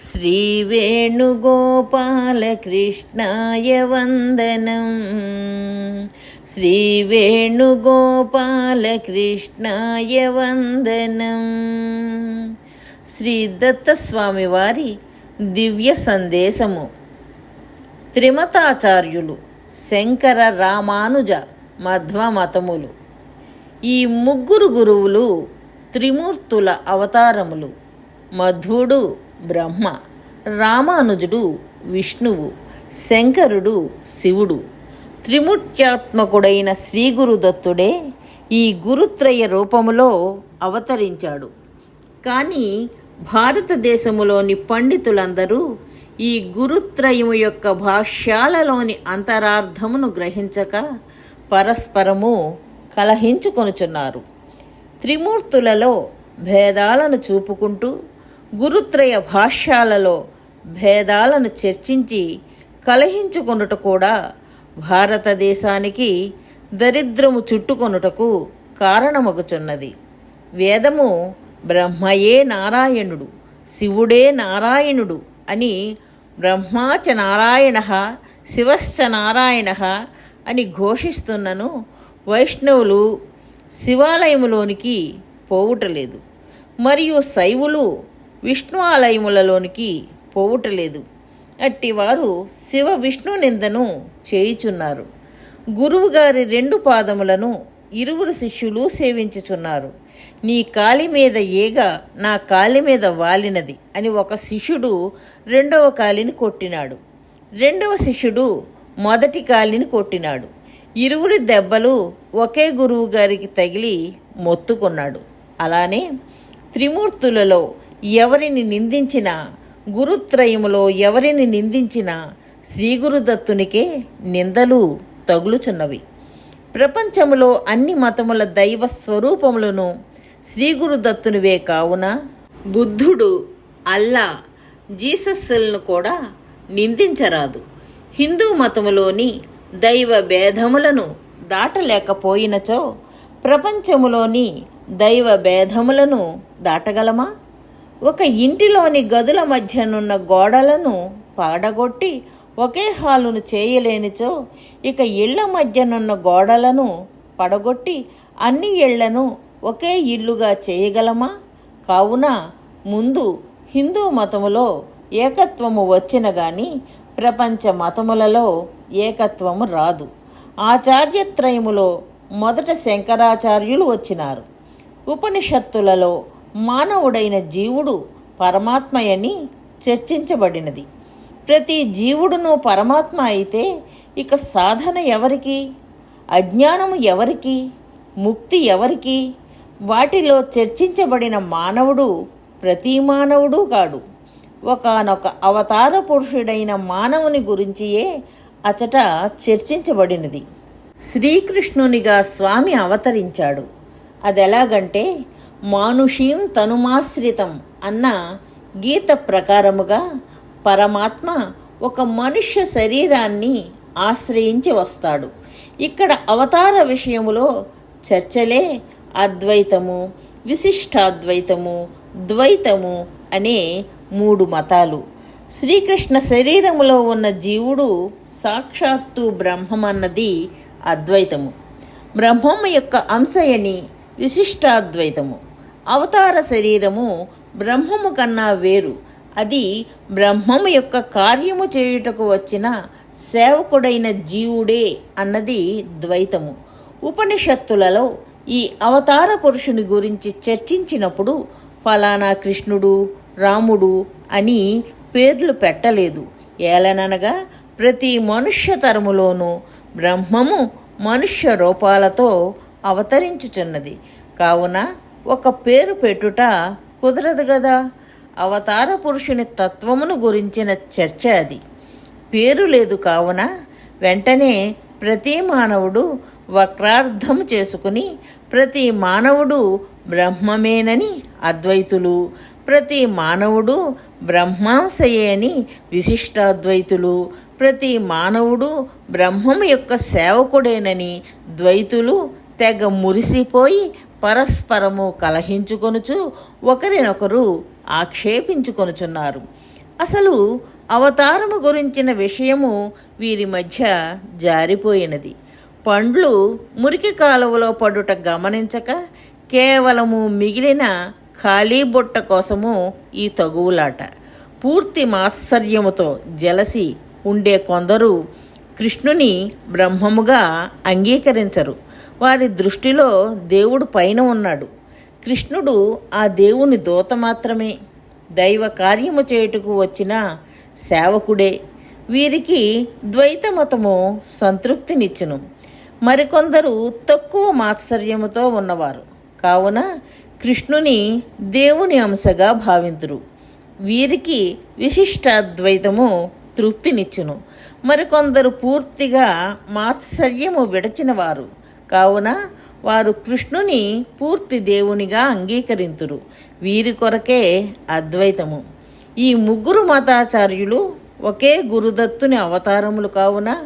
श्रीवेणुगोपालकृष्णाय वन्दनम् శ్రీవేణుగోపాలకృష్ణాయ వందనం శ్రీ దత్తస్వామి వారి దివ్య సందేశము త్రిమతాచార్యులు శంకర రామానుజ మధ్వమతములు ఈ ముగ్గురు గురువులు త్రిమూర్తుల అవతారములు మధ్వుడు బ్రహ్మ. రామానుజుడు విష్ణువు. శంకరుడు శివుడు. త్రిముఖ్యాత్మకుడైన శ్రీగురుదత్తుడే ఈ గురుత్రయ రూపములో అవతరించాడు. కానీ భారతదేశములోని పండితులందరూ ఈ గురుత్రయము యొక్క భాష్యాలలోని అంతరార్థమును గ్రహించక పరస్పరము కలహించుకొనుచున్నారు. త్రిమూర్తులలో భేదాలను చూపుకుంటూ గురుత్రయ భాష్యాలలో భేదాలను చర్చించి కలహించుకొనుట కూడా భారతదేశానికి దరిద్రము చుట్టుకొనుటకు కారణమగుచున్నది. వేదము బ్రహ్మయే నారాయణుడు శివుడే నారాయణుడు అని బ్రహ్మాచ నారాయణ శివశ్చ నారాయణ అని ఘోషిస్తున్నను వైష్ణవులు శివాలయములోనికి పోవుటలేదు. మరియు శైవులు విష్ణు ఆలయములలోనికి పోవుటలేదు. అట్టివారు శివ విష్ణు నిందను చేయుచున్నారు. గురువుగారి రెండు పాదములను ఇరువురు శిష్యులు సేవించుచున్నారు. నీ కాలి మీద ఏగ నా కాలి మీద వాలినది అని ఒక శిష్యుడు రెండవ కాలిని కొట్టినాడు. రెండవ శిష్యుడు మొదటి కాలిని కొట్టినాడు. ఇరువురి దెబ్బలు ఒకే గురువు గారికి తగిలి మొత్తుకున్నాడు. అలానే త్రిమూర్తులలో ఎవరిని నిందించినా గురుత్రయములో ఎవరిని నిందించినా శ్రీగురుదత్తునికే నిందలు తగులుచున్నవి. ప్రపంచములో అన్ని మతముల దైవ స్వరూపములను శ్రీగురుదత్తునివే కావున బుద్ధుడు అల్లా జీసస్లను కూడా నిందించరాదు. హిందూ మతములోని దైవ భేదములను దాటలేకపోయినచో ప్రపంచములోని దైవ భేదములను దాటగలమా? ఒక ఇంటిలోని గదుల మధ్యనున్న గోడలను పాడగొట్టి ఒకే హాలును చేయలేనిచో ఇక ఇళ్ళ మధ్యనున్న గోడలను పడగొట్టి అన్ని ఇళ్ళను ఒకే ఇల్లుగా చేయగలమా? కావున ముందు హిందూ మతములో ఏకత్వము వచ్చిన గాని ప్రపంచ మతములలో ఏకత్వము రాదు. ఆచార్యత్రయములో మొదట శంకరాచార్యులు వచ్చినారు. ఉపనిషత్తులలో మానవుడైన జీవుడు పరమాత్మయని చర్చించబడినది. ప్రతి జీవుడును పరమాత్మ అయితే ఇక సాధన ఎవరికి? అజ్ఞానము ఎవరికి? ముక్తి ఎవరికి? వాటిలో చర్చించబడిన మానవుడు ప్రతి మానవుడు కాడు. ఒకనొక అవతార పురుషుడైన మానవుని గురించియే అచట చర్చించబడినది. శ్రీకృష్ణునిగా స్వామి అవతరించాడు. అదెలాగంటే మానుషీం తనుమాశ్రితం అన్న గీత ప్రకారముగా పరమాత్మ ఒక మనుష్య శరీరాన్ని ఆశ్రయించి వస్తాడు. ఇక్కడ అవతార విషయములో చర్చలే అద్వైతము విశిష్టాద్వైతము ద్వైతము అనే మూడు మతాలు. శ్రీకృష్ణ శరీరములో ఉన్న జీవుడు సాక్షాత్తు బ్రహ్మమన్నది అద్వైతము. బ్రహ్మము యొక్క అంశయని విశిష్టాద్వైతము. అవతార శరీరము బ్రహ్మము కన్నా వేరు. అది బ్రహ్మము యొక్క కార్యము చేయుటకు వచ్చిన సేవకుడైన జీవుడే అన్నది ద్వైతము. ఉపనిషత్తులలో ఈ అవతార పురుషుని గురించి చర్చించినప్పుడు ఫలానా కృష్ణుడు రాముడు అని పేర్లు పెట్టలేదు. ఏలననగా ప్రతి మనుష్య తరములోనూ బ్రహ్మము మనుష్య రూపాలతో అవతరించుచున్నది. కావున ఒక పేరు పెట్టుట కుదరదు కదా అవతార పురుషుని తత్వమును గురించిన చర్చ అది. పేరు లేదు కావున వెంటనే ప్రతి మానవుడు వక్రార్థం చేసుకుని ప్రతి మానవుడు బ్రహ్మమేనని అద్వైతులు ప్రతి మానవుడు బ్రహ్మాంశయే అని విశిష్టాద్వైతులు ప్రతి మానవుడు బ్రహ్మం యొక్క సేవకుడేనని ద్వైతులు తెగ మురిసిపోయి పరస్పరము కలహించుకొనుచు ఒకరినొకరు ఆక్షేపించుకొనుచున్నారు. అసలు అవతారము గురించిన విషయము వీరి మధ్య జారిపోయినది. పండ్లు మురికి కాలువలో పడుట గమనించక కేవలము మిగిలిన ఖాళీ బుట్ట కోసము ఈ తగువులాట. పూర్తి మాత్సర్యముతో జలసి ఉండే కొందరు కృష్ణుని బ్రహ్మముగా అంగీకరించరు. వారి దృష్టిలో దేవుడు పైన ఉన్నాడు. కృష్ణుడు ఆ దేవుని దూత మాత్రమే. దైవ కార్యము చేయుటకు వచ్చిన సేవకుడే. వీరికి ద్వైత మతము సంతృప్తినిచ్చును. మరికొందరు తక్కువ మాత్సర్యముతో ఉన్నవారు. కావున కృష్ణుని దేవుని అంశగా భావింతురు. వీరికి విశిష్టాద్వైతము తృప్తినిచ్చును. మరికొందరు పూర్తిగా మాత్సర్యము విడచినవారు. కావున వారు కృష్ణుని పూర్తి దేవునిగా అంగీకరింతురు. వీరి కొరకే అద్వైతము. ఈ ముగ్గురు మతాచార్యులు ఒకే గురుదత్తుని అవతారములు కావున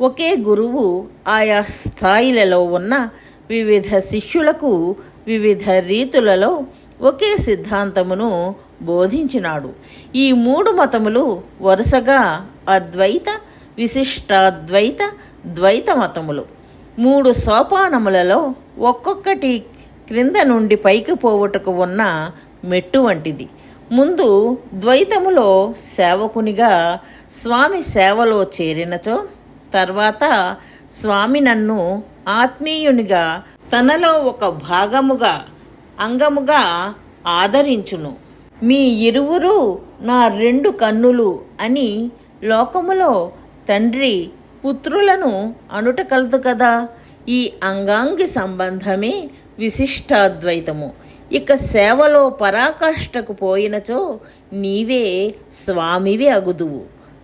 ఒకే గురువు ఆయా స్థాయిలలో ఉన్న వివిధ శిష్యులకు వివిధ రీతులలో ఒకే సిద్ధాంతమును బోధించినాడు. ఈ మూడు మతములు వరుసగా అద్వైత విశిష్టాద్వైత ద్వైత మతములు. మూడు సోపానములలో ఒక్కొక్కటి క్రింద నుండి పైకి పోవుటకు ఉన్న మెట్టు వంటిది. ముందు ద్వైతములో సేవకునిగా స్వామి సేవలో చేరినచో తర్వాత స్వామి నన్ను ఆత్మీయునిగా తనలో ఒక భాగముగా అంగముగా ఆదరించును. మీ ఇరువురు నా రెండు కన్నులు అని లోకములో తండ్రి పుత్రులను అనుట కలదు కదా. ఈ అంగాంగి సంబంధమే విశిష్టాద్వైతము. ఇక సేవలో పరాకాష్ఠకు పోయినచో నీవే స్వామివి అగుదువు.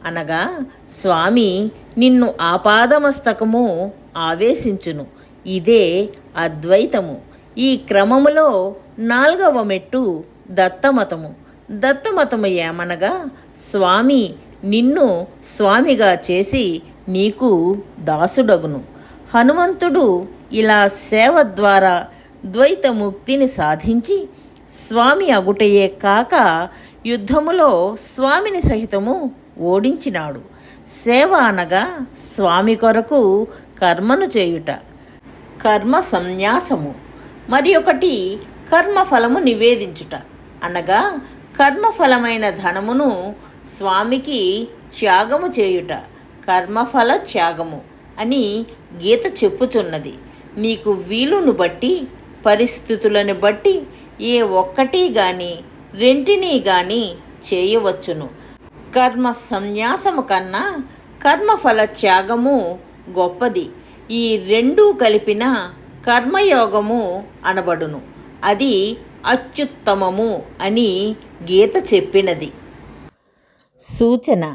అనగా స్వామి నిన్ను ఆపాదమస్తకము ఆవేశించును. ఇదే అద్వైతము. ఈ క్రమములో నాల్గవ మెట్టు దత్తమతము. దత్తమతము ఏమనగా స్వామి నిన్ను స్వామిగా చేసి నీకు దాసుడగును. హనుమంతుడు ఇలా సేవ ద్వారా ద్వైతముక్తిని సాధించి స్వామి అగుటయే కాక యుద్ధములో స్వామిని సహితము ఓడించినాడు. సేవ అనగా స్వామి కొరకు కర్మను చేయుట. కర్మ సంన్యాసము. మరి ఒకటి కర్మఫలము నివేదించుట. అనగా కర్మఫలమైన ధనమును స్వామికి త్యాగము చేయుట. కర్మఫల త్యాగము అని గీత చెప్పుచున్నది. నీకు వీలును బట్టి పరిస్థితులను బట్టి ఏ ఒక్కటి గాని రెంటిని గాని చేయవచ్చును. కర్మ సంన్యాసము కన్నా కర్మఫల త్యాగము గొప్పది. ఈ రెండూ కలిపిన కర్మయోగము అనబడును. అది అత్యుత్తమము అని గీత చెప్పినది. సూచన